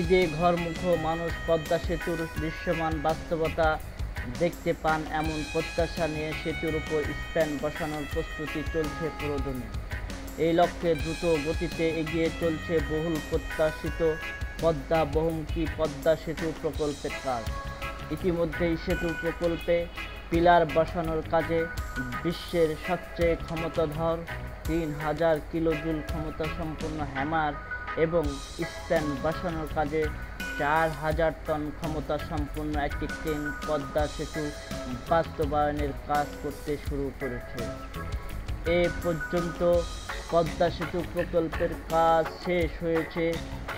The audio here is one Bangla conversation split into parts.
ঈদে ঘরমুখ মানুষ, পদ্মা সেতুর দৃশ্যমান বাস্তবতা দেখতে পান এমন প্রত্যাশা নিয়ে সেতুর উপর স্ট্যান্ড বসানোর প্রস্তুতি চলছে পুরোদমে। এই লক্ষ্যে দ্রুত গতিতে এগিয়ে চলছে বহুল প্রত্যাশিত পদ্মা বহুমুখী পদ্মা সেতু প্রকল্পের কাজ। ইতিমধ্যেই সেতু প্রকল্পে পিলার বসানোর কাজে বিশ্বের সবচেয়ে ক্ষমতাধর তিন হাজার কিলোজুল ক্ষমতা সম্পন্ন হ্যামার এবং স্ট্যান্ড বসানোর কাজে চার হাজার টন ক্ষমতা সম্পন্ন একটি ক্রেন পদ্মা সেতু বাস্তবায়নের কাজ করতে শুরু করেছে। এ পর্যন্ত পদ্মা সেতু প্রকল্পের কাজ শেষ হয়েছে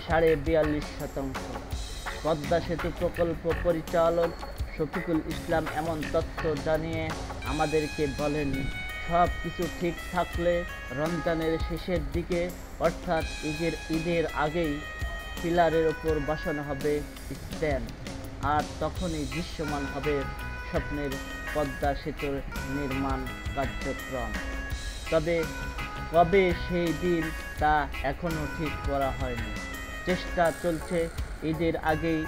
সাড়ে বিয়াল্লিশ শতাংশ। পদ্মা সেতু প্রকল্প পরিচালক শফিকুল ইসলাম এমন তথ্য জানিয়ে আমাদেরকে বলেন সব কিছু ঠিক থাকলে রমজানের শেষের দিকে, অর্থাৎ ঈদের ঈদের আগেই পিলারের ওপর বসানো হবে স্ট্যান্ড আর তখনই দৃশ্যমান হবে স্বপ্নের পদ্মা সেতুর নির্মাণ কার্যক্রম। তবে কবে সেই দিন তা এখনও ঠিক করা হয়নি। চেষ্টা চলছে ঈদের আগেই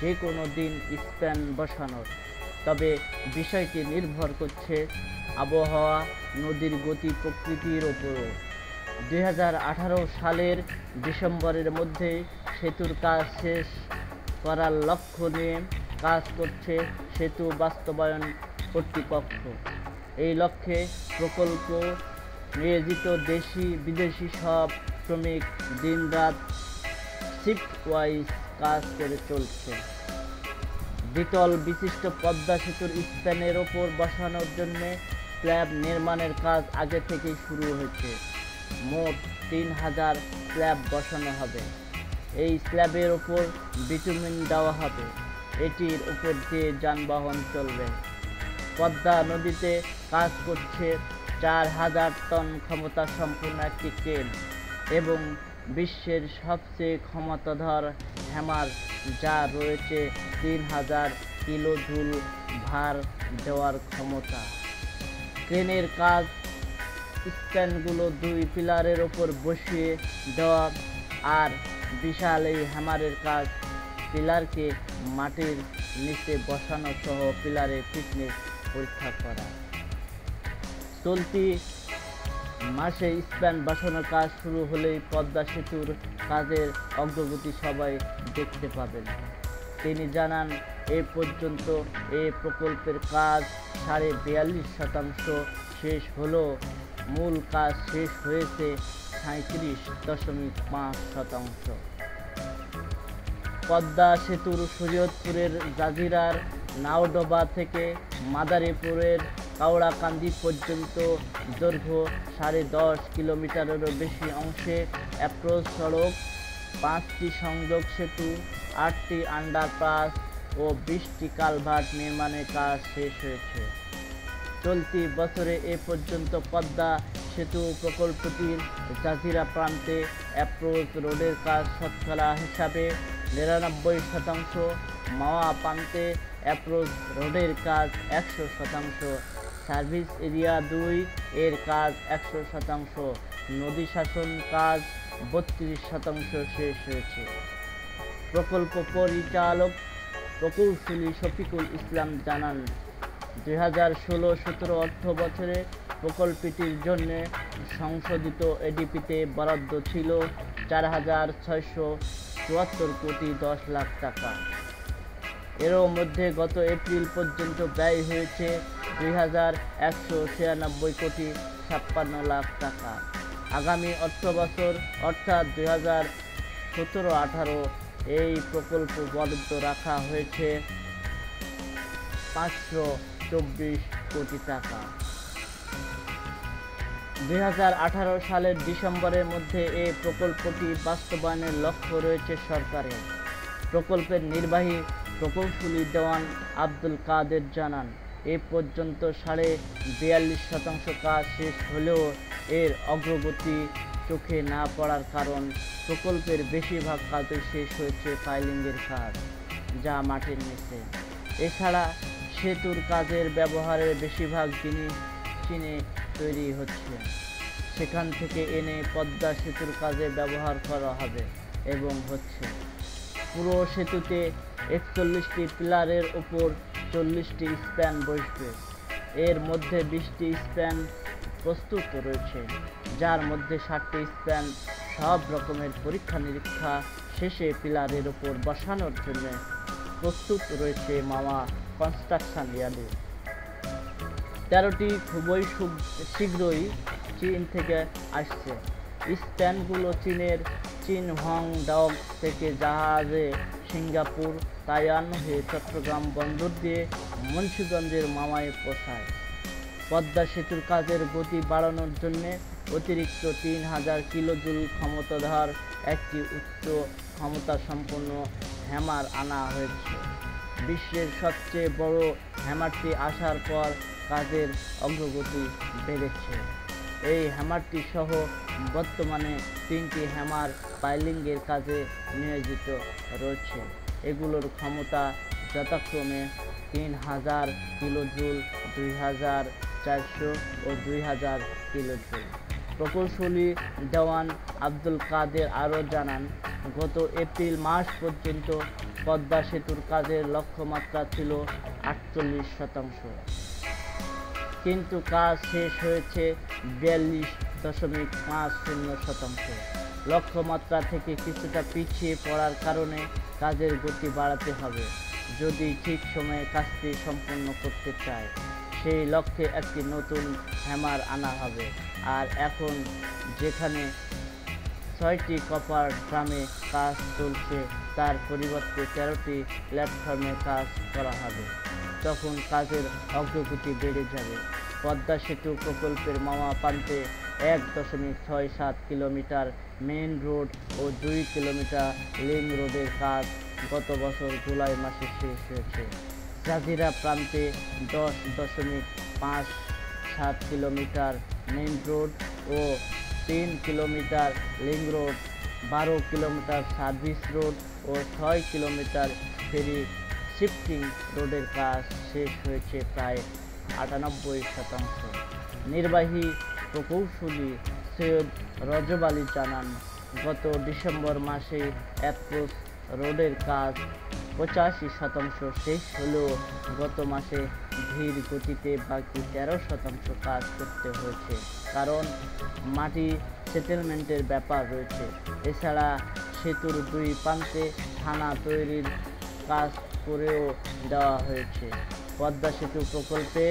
যে কোনো দিন স্প্যান বসানোর। তবে বিষয়টি নির্ভর করছে আবহাওয়া, নদীর গতি, প্রকৃতির ওপরও দু হাজার আঠারো সালের ডিসেম্বরের মধ্যে সেতুর কাজ শেষ করার লক্ষ্য নিয়ে কাজ করছে সেতু বাস্তবায়ন কর্তৃপক্ষ। এই লক্ষ্যে প্রকল্প নিয়োজিত দেশি, বিদেশি সব শ্রমিক দিনরাত শিফট ওয়াইজ কাজ করে চলছে। দ্বিতল বিশিষ্ট পদ্মা সেতুর স্প্যানের ওপর বসানোর জন্য স্ল্যাব নির্মাণের কাজ আগে থেকেই শুরু হয়েছে। মোট তিন হাজার স্ল্যাব বসানো হবে। এই স্ল্যাবের ওপর বিটুমিন দেওয়া হবে। এটির উপর দিয়ে যানবাহন চলবে। পদ্মা নদীতে কাজ করছে চার হাজার টন ক্ষমতা সম্পন্ন একটি ট্রেন এবং বিশ্বের সবচেয়ে ক্ষমতাধর হ্যামার যা রয়েছে তিন হাজার কিলো ঝুল ভার দেওয়ার ক্ষমতা। ক্রেনের কাজ স্ট্যান্ডগুলো দুই পিলারের ওপর বসিয়ে দেওয়া আর বিশাল এই হ্যামারের কাজ পিলারকে মাটির নিচে বসানো সহ পিলারের ফিটনেস পরীক্ষা করা। চলতি মাসে স্প্যান বসানোর কাজ শুরু হলেই পদ্মা সেতুর কাজের অগ্রগতি সবাই দেখতে পাবেন। তিনি জানান, এ পর্যন্ত এ প্রকল্পের কাজ সাড়ে বিয়াল্লিশ শতাংশ শেষ হলেও মূল কাজ শেষ হয়েছে সাঁত্রিশ দশমিক পাঁচ শতাংশ। পদ্মা সেতুর শরীয়তপুরের জাজিরার নাওডোবা থেকে মাদারীপুরের কাওড়াকান্দি পর্যন্ত দৈর্ঘ্য সাড়ে দশ কিলোমিটারেরও বেশি অংশে অ্যাপ্রোচ সড়ক, পাঁচটি সংযোগ সেতু, আটটি আন্ডারপাস ও বিশটি কালভার্ট নির্মাণের কাজ শেষ হয়েছে। চলতি বছরে এ পর্যন্ত পদ্মা সেতু প্রকল্পটির জাজিরা প্রান্তে অ্যাপ্রোচ রোডের কাজ শতকরা হিসাবে নিরানব্বই শতাংশ, মাওয়া প্রান্তে অ্যাপ্রোচ রোডের কাজ একশো শতাংশ সার্ভিস এরিয়া দুই এর কাজ একশো শতাংশ। নদী শাসন কাজ বত্রিশ শতাংশ শেষ হয়েছে। প্রকল্প পরিচালক প্রকৌশলী শফিকুল ইসলাম জানান, দুই হাজার ষোলো সতেরো অর্থ বছরে প্রকল্পটির জন্য সংশোধিত এডিপিতে বরাদ্দ ছিল চার হাজার ছয়শো চুয়াত্তর কোটি দশ লাখ টাকা। এরও মধ্যে গত এপ্রিল পর্যন্ত ব্যয় হয়েছে দুই হাজার একশো ছিয়ানব্বই কোটি ছাপ্পান্ন লাখ টাকা। আগামী অর্থ বছর অর্থাৎ দুই হাজার সতেরো আঠারো, এই প্রকল্প বরাদ্দ রাখা হয়েছে পাঁচশো চব্বিশ কোটি টাকা। দু হাজার আঠারো সালের ডিসেম্বরের মধ্যে এই প্রকল্পটি বাস্তবায়নের লক্ষ্য রয়েছে সরকারের। প্রকল্পের নির্বাহী প্রকৌশলী দেওয়ান আব্দুল কাদের জানান, এ পর্যন্ত সাড়ে বিয়াল্লিশ শতাংশ কাজ শেষ হলেও এর অগ্রগতি চোখে না পড়ার কারণ প্রকল্পের বেশিরভাগ কাজই শেষ হয়েছে ফাইলিংয়ের কাজ যা মাটির নিচে। এছাড়া সেতুর কাজের ব্যবহারের বেশিরভাগ জিনিস চীনে তৈরি হচ্ছে। সেখান থেকে এনে পদ্মা সেতুর কাজে ব্যবহার করা হবে এবং হচ্ছে। পুরো সেতুতে একচল্লিশটি পিলারের উপর চল্লিশটি স্প্যান বসবে। এর মধ্যে বিশটি স্প্যান প্রস্তুত রয়েছে, যার মধ্যে ষাটটি স্প্যান সব রকমের পরীক্ষা নিরীক্ষা শেষে পিলারের উপর বসানোর জন্য প্রস্তুত রয়েছে মামা কনস্ট্রাকশন ইয়ার্ডে। তেরোটি খুবই শীঘ্রই চীন থেকে আসছে। স্প্যানগুলো চীনের চীন হং ডগ থেকে জাহাজে সিঙ্গাপুর, তাইওয়ান হয়ে চট্টগ্রাম বন্দর দিয়ে মুন্সীগঞ্জের মামায় পৌঁছায় পদ্মা সেতুর কাজের গতি বাড়ানোর জন্য অতিরিক্ত তিন হাজার কিলোজুল ক্ষমতাধার একটি উচ্চ ক্ষমতা সম্পন্ন হ্যামার আনা হয়েছে। বিশ্বের সবচেয়ে বড় হ্যামারটি আসার পর কাজের অগ্রগতি বেড়েছে। এই হ্যামারটি সহ বর্তমানে তিনটি হ্যামার পাইলিংয়ের কাজে নিয়োজিত রয়েছে। এগুলোর ক্ষমতা যথাক্রমে তিন হাজার কিলোজুল, দুই হাজার চারশো ও দুই হাজার কিলোজুল। প্রকৌশলী দেওয়ান আব্দুল কাদের আরও জানান, গত এপ্রিল মাস পর্যন্ত পদ্মা সেতুর কাজের লক্ষ্যমাত্রা ছিল আটচল্লিশ শতাংশ। কিন্তু কাজ শেষ হয়েছে বিয়াল্লিশ দশমিক পাঁচ শূন্য শতাংশ। লক্ষ্যমাত্রা থেকে কিছুটা পিছিয়ে পড়ার কারণে কাজের গতি বাড়াতে হবে, যদি ঠিক সময়ে কাজটি সম্পন্ন করতে চায়। সেই লক্ষ্যে একটি নতুন হ্যামার আনা হবে। আর এখন যেখানে ছয়টি কপার ড্রামে কাজ চলছে, তার পরিবর্তে তেরোটি প্ল্যাটফর্মে কাজ করা হবে। তখন কাজের অগ্রগতি বেড়ে যাবে। পদ্মা সেতু প্রকল্পের মামা প্রান্তে এক দশমিক ছয় সাত কিলোমিটার মেইন রোড ও দুই কিলোমিটার লিং রোডের কাজ গত বছর জুলাই মাসে শেষ হয়েছে। জাজিরা প্রান্তে দশ দশমিক পাঁচ সাত কিলোমিটার মেন রোড ও তিন কিলোমিটার লিং রোড, বারো কিলোমিটার সার্ভিস রোড ও ছয় কিলোমিটার ফেরি শিফটিং রোডের কাজ শেষ হয়েছে প্রায় আটানব্বই শতাংশ। নির্বাহী প্রকৌশলী সৈয়দ রজব আলী জানান, গত ডিসেম্বর মাসে অ্যাপ্রোচ রোডের কাজ পঁচাশি শতাংশ শেষ হলেও গত মাসে ধীর গতিতে বাকি তেরো শতাংশ কাজ করতে হয়েছে। কারণ মাটি সেটেলমেন্টের ব্যাপার রয়েছে। এছাড়া সেতুর দুই প্রান্তে থানা তৈরির কাজ করেও দেওয়া হয়েছে। পদ্মা সেতু প্রকল্পে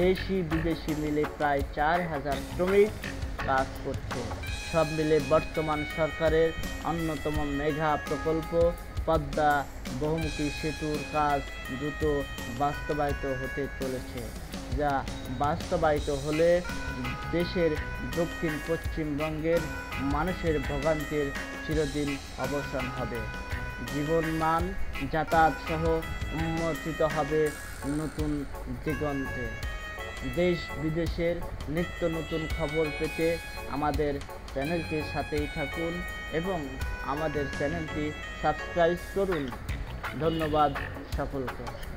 দেশি, বিদেশি মিলে প্রায় চার হাজার শ্রমিক কাজ করছে। সব মিলে বর্তমান সরকারের অন্যতম মেঘা প্রকল্প। পদ্মা বহুমুখী সেতুর কাজ দ্রুত বাস্তবায়িত হতে চলেছে, যা বাস্তবায়িত হলে দেশের দক্ষিণ পশ্চিমবঙ্গের মানুষের ভোগান্তির চিরদিন অবসান হবে। জীবনমান যাতায়াত সহ উন্মোচিত হবে নতুন দিগন্তে। দেশ বিদেশের নিত্য নতুন খবর পেতে আমাদের চ্যানেলটির সাথেই থাকুন এবং আমাদের চ্যানেলটি সাবস্ক্রাইব করুন। ধন্যবাদ সকলকে।